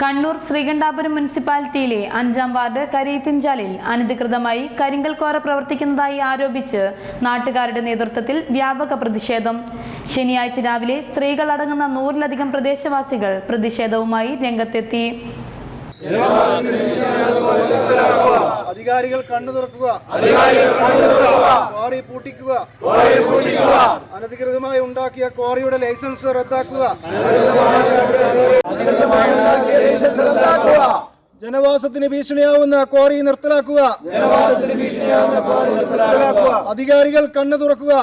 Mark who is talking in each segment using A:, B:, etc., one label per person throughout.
A: കണ്ണൂർ ശ്രീകണ്ഠാപുരം മുനിസിപ്പാലിറ്റിയിലെ അഞ്ചാം വാർഡ് കരീത്തിൻചാലിൽ അനധികൃതമായി കരിങ്കൽ കോറ പ്രവർത്തിക്കുന്നതായി ആരോപിച്ച് നാട്ടുകാരുടെ നേതൃത്വത്തിൽ വ്യാപക പ്രതിഷേധം. ശനിയാഴ്ച രാവിലെ സ്ത്രീകളടങ്ങുന്ന നൂറിലധികം പ്രദേശവാസികൾ പ്രതിഷേധവുമായി രംഗത്തെത്തി.
B: അധികാരികൾ കണ്ണു തുറക്കുക. ക്വാറി പൂട്ടിക്കുക. അനധികൃതമായി ഉണ്ടാക്കിയ ക്വാറിയുടെ ലൈസൻസ് റദ്ദാക്കുക. ജനവാസത്തിന് ഭീഷണിയാവുന്ന ക്വാറി നിർത്തലാക്കുക. അധികാരികൾ കണ്ണു തുറക്കുക.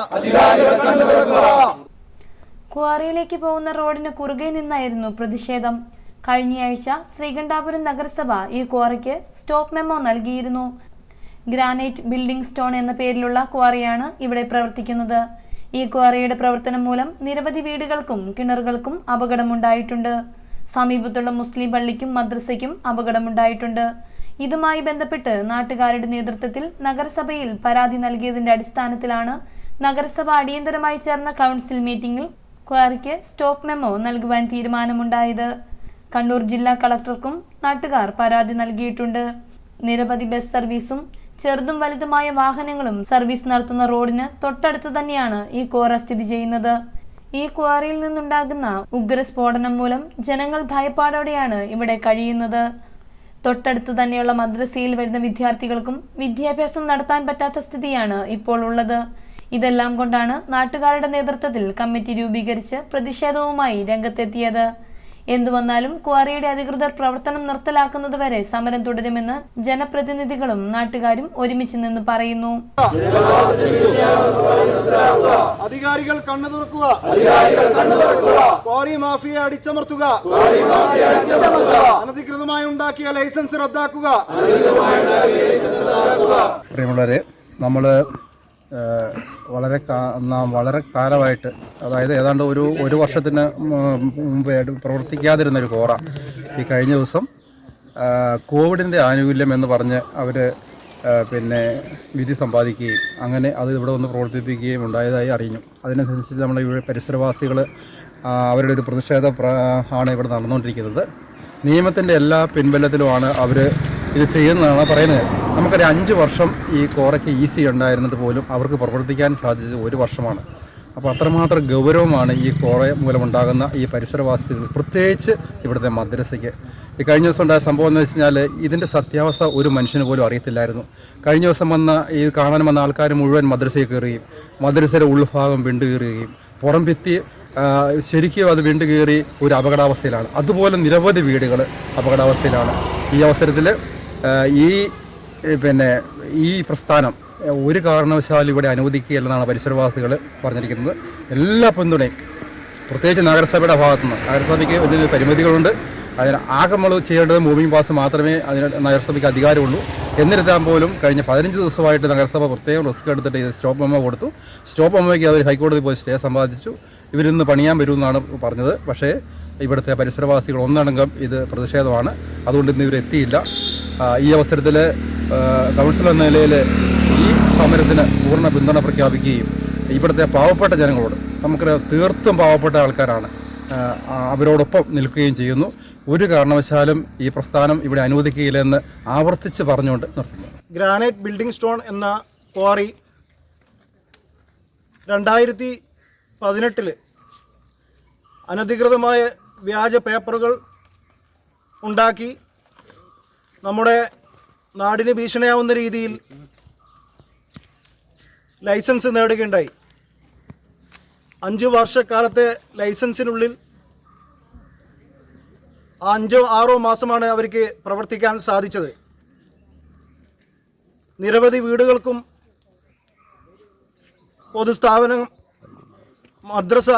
A: ക്വാറിയിലേക്ക് പോകുന്ന റോഡിന് കുറുകെ നിന്നായിരുന്നു പ്രതിഷേധം. കഴിഞ്ഞയാഴ്ച ശ്രീകണ്ഠാപുരം നഗരസഭ ഈ ക്വാറിക്ക് സ്റ്റോപ്പ് മെമ്മോ നൽകിയിരുന്നു. ഗ്രാനൈറ്റ് ബിൽഡിംഗ് സ്റ്റോൺ എന്ന പേരിലുള്ള ക്വാറിയാണ് ഇവിടെ പ്രവർത്തിക്കുന്നത്. ഈ ക്വാറിയുടെ പ്രവർത്തനം മൂലം നിരവധി വീടുകൾക്കും കിണറുകൾക്കും അപകടമുണ്ടായിട്ടുണ്ട്. സമീപത്തുള്ള മുസ്ലിം പള്ളിക്കും മദ്രസയ്ക്കും അപകടമുണ്ടായിട്ടുണ്ട്. ഇതുമായി ബന്ധപ്പെട്ട് നാട്ടുകാരുടെ നേതൃത്വത്തിൽ നഗരസഭയിൽ പരാതി നൽകിയതിന്റെ അടിസ്ഥാനത്തിലാണ് നഗരസഭ അടിയന്തരമായി ചേർന്ന കൗൺസിൽ മീറ്റിംഗിൽ ക്വാറിക്ക് സ്റ്റോപ്പ് മെമ്മോ നൽകുവാൻ തീരുമാനമുണ്ടായത്. കണ്ണൂർ ജില്ലാ കളക്ടർക്കും നാട്ടുകാർ പരാതി നൽകിയിട്ടുണ്ട്. നിരവധി ബസ് സർവീസും ചെറുതും വലുതുമായ വാഹനങ്ങളും സർവീസ് നടത്തുന്ന റോഡിന് തൊട്ടടുത്ത് തന്നെയാണ് ഈ കോറ സ്ഥിതി ചെയ്യുന്നത്. ഈ ക്വാറിയിൽ നിന്നുണ്ടാകുന്ന ഉഗ്ര സ്ഫോടനം മൂലം ജനങ്ങൾ ഭയപ്പാടോടെയാണ് ഇവിടെ കഴിയുന്നത്. തൊട്ടടുത്ത് തന്നെയുള്ള മദ്രസയിൽ വരുന്ന വിദ്യാർത്ഥികൾക്കും വിദ്യാഭ്യാസം നടത്താൻ പറ്റാത്ത സ്ഥിതിയാണ് ഇപ്പോൾ ഉള്ളത്. ഇതെല്ലാം കൊണ്ടാണ് നാട്ടുകാരുടെ നേതൃത്വത്തിൽ കമ്മിറ്റി രൂപീകരിച്ച് പ്രതിഷേധവുമായി രംഗത്തെത്തിയത്. എന്തു വന്നാലും ക്വാറിയുടെ അധികൃതർ പ്രവർത്തനം നിർത്തലാക്കുന്നതുവരെ സമരം തുടരുമെന്ന് ജനപ്രതിനിധികളും നാട്ടുകാരും ഒരുമിച്ച് നിന്ന് പറയുന്നു.
B: അധികാരികൾ കണ്ണു തുറക്കുക. ക്വാറി മാഫിയെ അടിച്ചമർത്തുക. അനധികൃതമായി ഉണ്ടാക്കിയ ലൈസൻസ് റദ്ദാക്കുക.
C: പ്രിയമുള്ളവരെ നമ്മൾ വളരെ നാം വളരെ കാലമായിട്ട് അതായത് ഏതാണ്ട് ഒരു ഒരു വർഷത്തിന് മുമ്പ് മുമ്പായിട്ട് പ്രവർത്തിക്കാതിരുന്ന ഒരു കോറ ഈ കഴിഞ്ഞ ദിവസം കോവിഡിന്റെ ആനുകൂല്യം എന്ന് പറഞ്ഞ് അവർ പിന്നെ വിധി സമ്പാദിക്കുകയും അങ്ങനെ അത് ഇവിടെ വന്ന് പ്രവർത്തിപ്പിക്കുകയും ഉണ്ടായതായി അറിഞ്ഞു. അതിനനുസരിച്ച് നമ്മുടെ ഇവിടെ പരിസരവാസികൾ അവരുടെ ഒരു പ്രതിഷേധ പ്ര- ആണ് ഇവിടെ നടന്നുകൊണ്ടിരിക്കുന്നത്. നിയമത്തിന്റെ എല്ലാ പിൻബലത്തിലുമാണ് അവർ ഇത് ചെയ്യുന്നതാണ് പറയുന്നത്. നമുക്കൊരു അഞ്ച് വർഷം ഈ കോറയ്ക്ക് ഈസി ഉണ്ടായിരുന്നത് പോലും അവർക്ക് പ്രവർത്തിക്കാൻ സാധിച്ചത് ഒരു വർഷമാണ്. അപ്പോൾ അത്രമാത്രം ഗൗരവമാണ് ഈ കോറ മൂലമുണ്ടാകുന്ന ഈ പരിസരവാസികൾ പ്രത്യേകിച്ച് ഇവിടുത്തെ മദ്രസയ്ക്ക്. ഈ കഴിഞ്ഞ ദിവസം ഉണ്ടായ സംഭവം എന്ന് വെച്ച് കഴിഞ്ഞാൽ ഇതിന്റെ സത്യാവസ്ഥ ഒരു മനുഷ്യന് പോലും അറിയത്തില്ലായിരുന്നു. കഴിഞ്ഞ ദിവസം വന്ന ഈ കാണാൻ വന്ന ആൾക്കാർ മുഴുവൻ മദ്രസയിൽ കയറുകയും മദ്രസയുടെ ഉൾഭാഗം വിണ്ടു കയറുകയും പുറം ഭിത്തി ശരിക്കും അത് വിണ്ടു കയറി ഒരു അപകടാവസ്ഥയിലാണ്. അതുപോലെ നിരവധി വീടുകൾ അപകടാവസ്ഥയിലാണ്. ഈ അവസരത്തിൽ ഈ പിന്നെ ഈ പ്രസ്ഥാനം ഒരു കാരണവശാലും ഇവിടെ അനുവദിക്കുകയല്ലെന്നാണ് പരിസരവാസികൾ പറഞ്ഞിരിക്കുന്നത്. എല്ലാ പിന്തുണയും പ്രത്യേകിച്ച് നഗരസഭയുടെ ഭാഗത്തുനിന്ന് നഗരസഭയ്ക്ക് ഇതിന് പരിമിതികളുണ്ട്. അതിന് ആകെ നമ്മൾ ചെയ്യേണ്ടത് മൂവിംഗ് പാസ് മാത്രമേ അതിന് നഗരസഭയ്ക്ക് അധികാരമുള്ളൂ. എന്നിരുന്നാൽ പോലും കഴിഞ്ഞ പതിനഞ്ച് ദിവസമായിട്ട് നഗരസഭ പ്രത്യേകം റിസ്ക് എടുത്തിട്ട് ഇത് സ്റ്റോപ്പ് മെമ്മോ കൊടുത്തു. സ്റ്റോപ്പ് മെമ്മോയ്ക്ക് അവർ ഹൈക്കോടതി പോയി സ്റ്റേ സമ്പാദിച്ചു. ഇവരിന്ന് പണിയാൻ വരുമെന്നാണ് പറഞ്ഞത്. പക്ഷേ ഇവിടുത്തെ പരിസരവാസികൾ ഒന്നടങ്കം ഇത് പ്രതിഷേധമാണ്. അതുകൊണ്ട് ഇന്ന് ഇവരെത്തിയില്ല. ഈ അവസരത്തിൽ കൗൺസിൽ എന്ന നിലയിൽ ഈ സമരത്തിന് പൂർണ പിന്തുണ പ്രഖ്യാപിക്കുകയും ഇവിടുത്തെ പാവപ്പെട്ട ജനങ്ങളോട് നമുക്ക് തീർത്തും പാവപ്പെട്ട ആൾക്കാരാണ് അവരോടൊപ്പം നിൽക്കുകയും ചെയ്യുന്നു. ഒരു കാരണവശാലും ഈ പ്രസ്ഥാനം ഇവിടെ അനുവദിക്കുകയില്ലെന്ന് ആവർത്തിച്ച് പറഞ്ഞുകൊണ്ട് നിർത്തുന്നു.
B: ഗ്രാനൈറ്റ് ബിൽഡിംഗ് സ്റ്റോൺ എന്ന ക്വാറി രണ്ടായിരത്തി പതിനെട്ടിൽ അനധികൃതമായ വ്യാജ പേപ്പറുകൾ ഉണ്ടാക്കി നമ്മുടെ നാടിന് ഭീഷണിയാവുന്ന രീതിയിൽ ലൈസൻസ് നേടുകയുണ്ടായി. അഞ്ച് വർഷക്കാലത്തെ ലൈസൻസിനുള്ളിൽ ആ അഞ്ചോ ആറോ മാസമാണ് അവർക്ക് പ്രവർത്തിക്കാൻ സാധിച്ചത്. നിരവധി വീടുകൾക്കും പൊതുസ്ഥാപനം മദ്രസ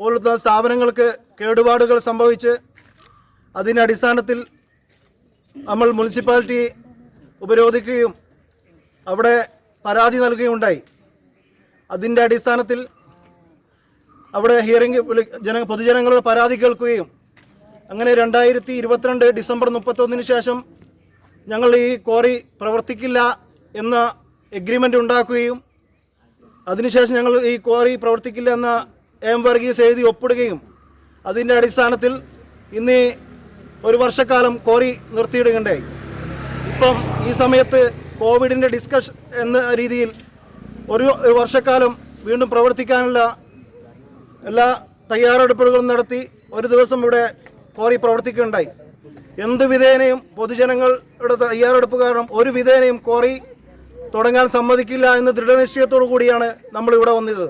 B: പോലത്തെ സ്ഥാപനങ്ങൾക്ക് കേടുപാടുകൾ സംഭവിച്ച് അതിന്റെ അടിസ്ഥാനത്തിൽ നമ്മൾ മുനിസിപ്പാലിറ്റി ഉപരോധിക്കുകയും അവിടെ പരാതി നൽകുകയും ഉണ്ടായി അതിന്റെ അടിസ്ഥാനത്തിൽ അവിടെ ഹിയറിംഗ് ജന പൊതുജനങ്ങളുടെ പരാതി കേൾക്കുകയും അങ്ങനെ രണ്ടായിരത്തി ഇരുപത്തിരണ്ട് ഡിസംബർ മുപ്പത്തൊന്നിന് ശേഷം ഞങ്ങൾ ഈ ക്വാറി പ്രവർത്തിക്കില്ല എന്ന എഗ്രിമെന്റ് ഉണ്ടാക്കുകയും അതിനുശേഷം ഞങ്ങൾ ഈ ക്വാറി പ്രവർത്തിക്കില്ല എന്ന എം വർഗീസ് എഴുതി ഒപ്പിടുകയും അതിന്റെ അടിസ്ഥാനത്തിൽ ഇന്ന് ഒരു വർഷക്കാലം കോറി നിർത്തിയിടുകയുണ്ടായി. ഇപ്പം ഈ സമയത്ത് കോവിഡിന്റെ ഡിസ്കഷൻ എന്ന രീതിയിൽ ഒരു വർഷക്കാലം വീണ്ടും പ്രവർത്തിക്കാനുള്ള എല്ലാ തയ്യാറെടുപ്പുകളും നടത്തി ഒരു ദിവസം ഇവിടെ കോറി പ്രവർത്തിക്കുകയുണ്ടായി. എന്ത് വിധേനയും പൊതുജനങ്ങളുടെ തയ്യാറെടുപ്പ് കാരണം ഒരു വിധേനയും കോറി തുടങ്ങാൻ സമ്മതിക്കില്ല എന്ന് ദൃഢനിശ്ചയത്തോടു കൂടിയാണ് നമ്മൾ ഇവിടെ വന്നത്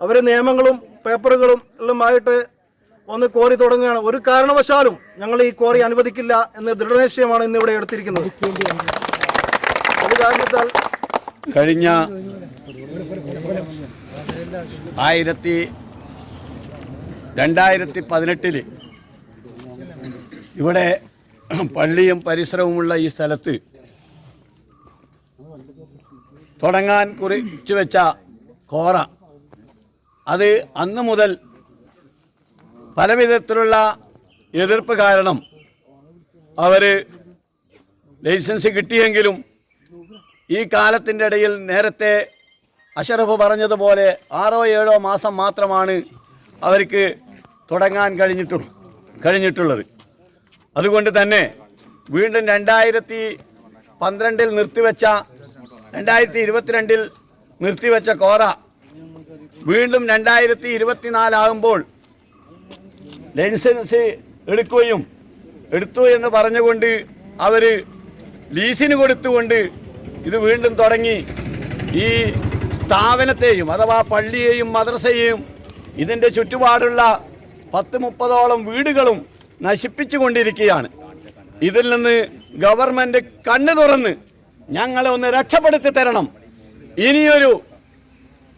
B: അവർ നിയമങ്ങളും പേപ്പറുകളും എല്ലാമായിട്ട് ഒന്ന് കോറി തുടങ്ങുകയാണ്. ഒരു കാരണവശാലും ഞങ്ങൾ ഈ കോറി അനുവദിക്കില്ല എന്ന ദൃഢനിശ്ചയമാണ് ഇന്ന് ഇവിടെ എടുത്തിരിക്കുന്നത്. കാരണത്താൽ
D: കഴിഞ്ഞ ആയിരത്തി രണ്ടായിരത്തി പതിനെട്ടിൽ ഇവിടെ പള്ളിയും പരിസരവുമുള്ള ഈ സ്ഥലത്ത് തുടങ്ങാൻ കുറിച്ചു വെച്ച കോറ. അത് അന്ന് മുതൽ പലവിധത്തിലുള്ള എതിർപ്പ് കാരണം അവർ ലൈസൻസ് കിട്ടിയെങ്കിലും ഈ കാലത്തിന്റെ ഇടയിൽ നേരത്തെ അഷറഫ് പറഞ്ഞതുപോലെ ആറോ ഏഴോ മാസം മാത്രമാണ് അവർക്ക് തുടങ്ങാൻ കഴിഞ്ഞിട്ടുള്ള കഴിഞ്ഞിട്ടുള്ളത്. അതുകൊണ്ട് തന്നെ വീണ്ടും രണ്ടായിരത്തി പന്ത്രണ്ടിൽ നിർത്തിവെച്ച രണ്ടായിരത്തി ഇരുപത്തിരണ്ടിൽ നിർത്തിവെച്ച കോറ വീണ്ടും രണ്ടായിരത്തി ഇരുപത്തിനാലാകുമ്പോൾ ലൈസൻസ് എടുക്കുകയും എടുത്തു എന്ന് പറഞ്ഞുകൊണ്ട് അവർ ലീസിന് കൊടുത്തുകൊണ്ട് ഇത് വീണ്ടും തുടങ്ങി. ഈ സ്ഥാപനത്തെയും അഥവാ പള്ളിയെയും മദ്രസയെയും ഇതിന്റെ ചുറ്റുപാടുള്ള പത്ത് മുപ്പതോളം വീടുകളും നശിപ്പിച്ചു കൊണ്ടിരിക്കുകയാണ് ഇതിൽ നിന്ന് ഗവൺമെന്റ് കണ്ണു തുറന്ന് ഞങ്ങളെ ഒന്ന് രക്ഷപ്പെടുത്തി തരണം. ഇനിയൊരു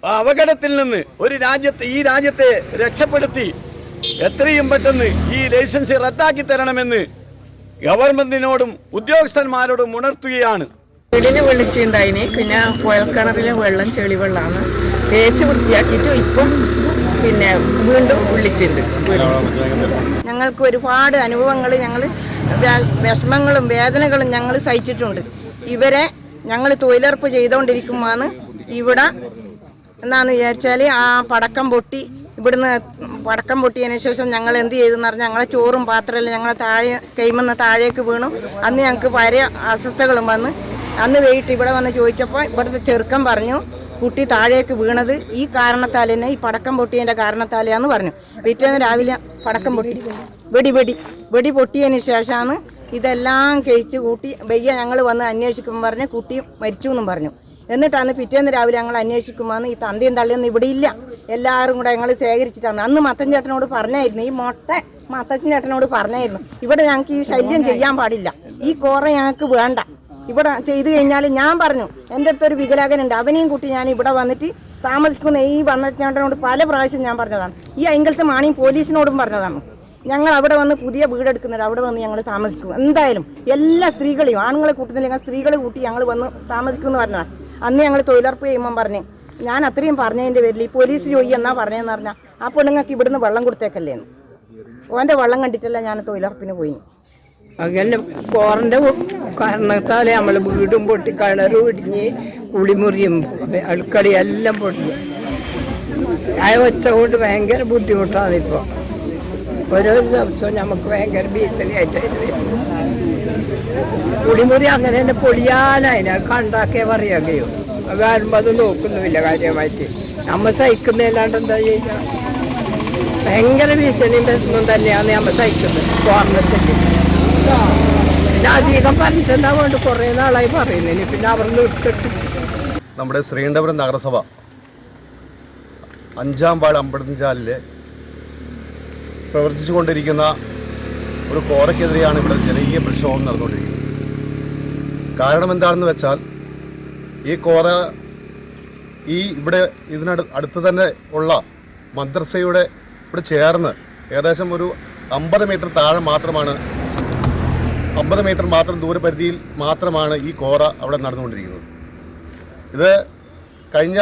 D: അപകടത്തിൽ നിന്ന് ഒരു രാജ്യത്തെ ഈ രാജ്യത്തെ രക്ഷപ്പെടുത്തി എത്രയും പെട്ടെന്ന് ഈ ലൈസൻസ് റദ്ദാക്കി തരണമെന്ന് ഗവൺമെന്റിനോടും ഉദ്യോഗസ്ഥന്മാരോടും ഉണർത്തുകയാണ്.
E: വീടിന് വിളിച്ചിട്ടുണ്ടായിന് പിന്നെ കുഴൽക്കിണറിലെ വെള്ളം ചെളി വെള്ളമാണ് തേച്ച് വൃത്തിയാക്കിയിട്ട് ഇപ്പം പിന്നെ വീണ്ടും വിളിച്ചിട്ടുണ്ട് ഞങ്ങൾക്ക് ഒരുപാട് അനുഭവങ്ങൾ ഞങ്ങൾ വിഷമങ്ങളും വേദനകളും ഞങ്ങൾ സഹിച്ചിട്ടുണ്ട്. ഇവരെ ഞങ്ങൾ തൊഴിലുറപ്പ് ചെയ്തുകൊണ്ടിരിക്കുമ്പോഴാണ് ഇവിടെ എന്നാന്ന് വിചാരിച്ചാൽ ആ പടക്കം പൊട്ടി ഇവിടുന്ന് പടക്കം പൊട്ടിയതിനു ശേഷം ഞങ്ങൾ എന്ത് ചെയ്തെന്ന് പറഞ്ഞാൽ ഞങ്ങളെ ചോറും പാത്രമല്ല ഞങ്ങളെ താഴെ കൈമെന്ന് താഴേക്ക് വീണു. അന്ന് ഞങ്ങൾക്ക് പല അസ്വസ്ഥകളും വന്ന് അന്ന് വെയിറ്റ് ഇവിടെ വന്ന് ചോദിച്ചപ്പോൾ ഇവിടുത്തെ ചെറുക്കം പറഞ്ഞു കുട്ടി താഴേക്ക് വീണത് ഈ കാരണത്താൽ തന്നെ ഈ പടക്കം പൊട്ടിയതിന്റെ കാരണത്താലെയാന്ന് പറഞ്ഞു. പിറ്റേന്ന് രാവിലെ പടക്കം പൊട്ടി. വെടി വെടി വെടി പൊട്ടിയതിന് ശേഷമാണ് ഇതെല്ലാം കഴിച്ച് കൂട്ടി വയ്യ ഞങ്ങൾ വന്ന് അന്വേഷിക്കുമ്പോൾ പറഞ്ഞ് കുട്ടി മരിച്ചു എന്നും പറഞ്ഞു. എന്നിട്ടാണ് പിറ്റേന്ന് രാവിലെ ഞങ്ങൾ അന്വേഷിക്കുമ്പോൾ ഈ തന്തയും തള്ളിയൊന്നും ഇവിടെ ഇല്ല. എല്ലാവരും കൂടെ ഞങ്ങൾ ശേഖരിച്ചിട്ടാണ്. അന്ന് മത്തൻ ചേട്ടനോട് പറഞ്ഞായിരുന്നു ഈ മൊട്ട മത്തൻ ചേട്ടനോട് പറഞ്ഞായിരുന്നു ഇവിടെ ഞങ്ങൾക്ക് ഈ ശല്യം ചെയ്യാൻ പാടില്ല ഈ കോറ ഞങ്ങൾക്ക് വേണ്ട. ഇവിടെ ചെയ്തു കഴിഞ്ഞാൽ ഞാൻ പറഞ്ഞു എന്റെ അടുത്തൊരു വികലാകനുണ്ട് അവനെയും കുട്ടി ഞാൻ ഇവിടെ വന്നിട്ട് താമസിക്കുന്ന ഈ വന്ന ചേട്ടനോട് പല പ്രാവശ്യം ഞാൻ പറഞ്ഞതാണ്. ഈ അയങ്കലത്തെ മാണിയും പോലീസിനോടും പറഞ്ഞതാണ് ഞങ്ങൾ അവിടെ വന്ന് പുതിയ വീടെടുക്കുന്നുണ്ട് അവിടെ വന്ന് ഞങ്ങൾ താമസിക്കും എന്തായാലും എല്ലാ സ്ത്രീകളെയും ആണുങ്ങളെ കൂട്ടുന്നില്ലെങ്കിൽ സ്ത്രീകളെ കൂട്ടി ഞങ്ങൾ വന്ന് താമസിക്കുമെന്ന് പറഞ്ഞതാണ്. അന്ന് ഞങ്ങൾ തൊഴിലുറപ്പ് ചെയ്യുമ്പം പറഞ്ഞു ഞാൻ അത്രയും പറഞ്ഞതിന്റെ പേരിൽ ഈ പോലീസ് ജോലി എന്നാ പറഞ്ഞതെന്ന് പറഞ്ഞാൽ ആ പെണ്ണുങ്ങൾക്ക് ഇവിടുന്ന് വെള്ളം കൊടുത്തേക്കല്ലേന്ന് ഓന്റെ വെള്ളം കണ്ടിട്ടല്ല ഞാൻ തൊഴിലുറപ്പിന് പോയി.
F: അങ്ങനെ കോറിന്റെ കാരണത്താൽ നമ്മൾ വീടും പൊട്ടി കിണറും ഇടിഞ്ഞ് കുളിമുറിയും അടുക്കളയും എല്ലാം പൊട്ടി. ആ ഒച്ച കൊണ്ട് ഭയങ്കര ബുദ്ധിമുട്ടാണ് ഇപ്പൊ. ഓരോ ദിവസവും നമുക്ക് ഭയങ്കര ഭീഷണിയായിട്ട് കുളിമുറി അങ്ങനെ തന്നെ പൊളിയാനായി കണ്ടാക്കേ പറയാകയോ കാരണം അത് നോക്കുന്നുമില്ല കാര്യമായിട്ട്. നമ്മൾ സഹിക്കുന്നതല്ലാണ്ട് എന്താ ചെയ്യുക? ഭയങ്കര ഭീഷണിയും പ്രശ്നം തന്നെയാണ് നമ്മൾ സഹിക്കുന്നത് കോർണത്തിൽ പിന്നെ അധികം പറഞ്ഞിട്ടുണ്ടാവുകൊണ്ട് കുറേ നാളായി പറയുന്നതിന്. പിന്നെ അവർ നിർത്തിട്ട്.
G: നമ്മുടെ ശ്രീകണ്ഠപുരം നഗരസഭ അഞ്ചാം വാർഡ് അമ്പടഞ്ചാലിലെ പ്രവർത്തിച്ചു കൊണ്ടിരിക്കുന്ന ഒരു കോറയ്ക്കെതിരെയാണ് ഇവിടെ ജനകീയ പ്രക്ഷോഭം നടന്നുകൊണ്ടിരിക്കുന്നത്. കാരണം എന്താണെന്ന് വെച്ചാൽ ഈ കോറ ഈ ഇവിടെ ഇതിനടു അടുത്ത് തന്നെ ഉള്ള മദ്രസയുടെ ഇവിടെ ചേർന്ന് ഏകദേശം ഒരു അമ്പത് മീറ്റർ താഴെ മാത്രമാണ് അമ്പത് മീറ്റർ മാത്രം ദൂരപരിധിയിൽ മാത്രമാണ് ഈ കോറ അവിടെ നടന്നുകൊണ്ടിരിക്കുന്നത്. ഇത് കഴിഞ്ഞ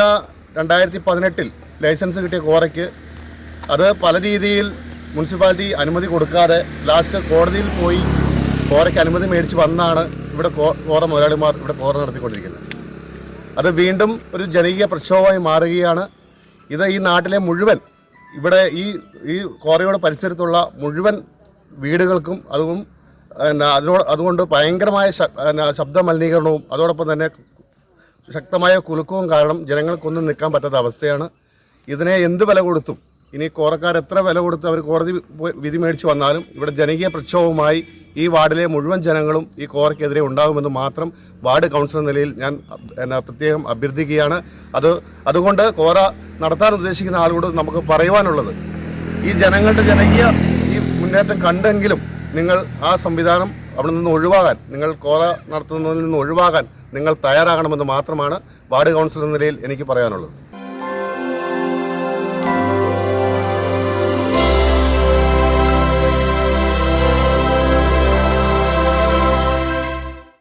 G: രണ്ടായിരത്തി പതിനെട്ടിൽ ലൈസൻസ് കിട്ടിയ കോറയ്ക്ക് അത് പല രീതിയിൽ മുനിസിപ്പാലിറ്റി അനുമതി കൊടുക്കാതെ ലാസ്റ്റ് കോടതിയിൽ പോയി കോറയ്ക്ക് അനുമതി മേടിച്ച് വന്നാണ് ഇവിടെ കോറ മുതലാളിമാർ ഇവിടെ കോറ നടത്തിക്കൊണ്ടിരിക്കുന്നത്. അത് വീണ്ടും ഒരു ജനകീയ പ്രക്ഷോഭമായി മാറുകയാണ്. ഇത് ഈ നാട്ടിലെ മുഴുവൻ ഇവിടെ ഈ ഈ കോറയുടെ പരിസരത്തുള്ള മുഴുവൻ വീടുകൾക്കും അതും അതിനോട് അതുകൊണ്ട് ഭയങ്കരമായ ശബ്ദ മലിനീകരണവും അതോടൊപ്പം തന്നെ ശക്തമായ കുലുക്കവും കാരണം ജനങ്ങൾക്കൊന്നും നിൽക്കാൻ പറ്റാത്ത അവസ്ഥയാണ്. ഇതിനെ എന്ത് വില കൊടുത്തും ഇനി കോറക്കാർ എത്ര വില കൊടുത്ത് അവർ കോടതി വിധി മേടിച്ചു വന്നാലും ഇവിടെ ജനകീയ പ്രക്ഷോഭവുമായി ഈ വാർഡിലെ മുഴുവൻ ജനങ്ങളും ഈ കോറയ്ക്കെതിരെ ഉണ്ടാകുമെന്ന് മാത്രം വാർഡ് കൗൺസിലർ നിലയിൽ ഞാൻ എന്നാ പ്രത്യേകം അഭ്യർത്ഥിക്കുകയാണ്. അത് അതുകൊണ്ട് കോറ നടത്താൻ ഉദ്ദേശിക്കുന്ന ആളോട് നമുക്ക് പറയുവാനുള്ളത് ഈ ജനങ്ങളുടെ ജനകീയ ഈ മുന്നേറ്റം കണ്ടെങ്കിലും നിങ്ങൾ ആ സംവിധാനം അവിടെ നിന്ന് ഒഴിവാകാൻ നിങ്ങൾ കോറ നടത്തുന്നതിൽ നിന്ന് ഒഴിവാകാൻ നിങ്ങൾ തയ്യാറാകണമെന്ന് മാത്രമാണ് വാർഡ് കൗൺസിലർ നിലയിൽ എനിക്ക് പറയാനുള്ളത്.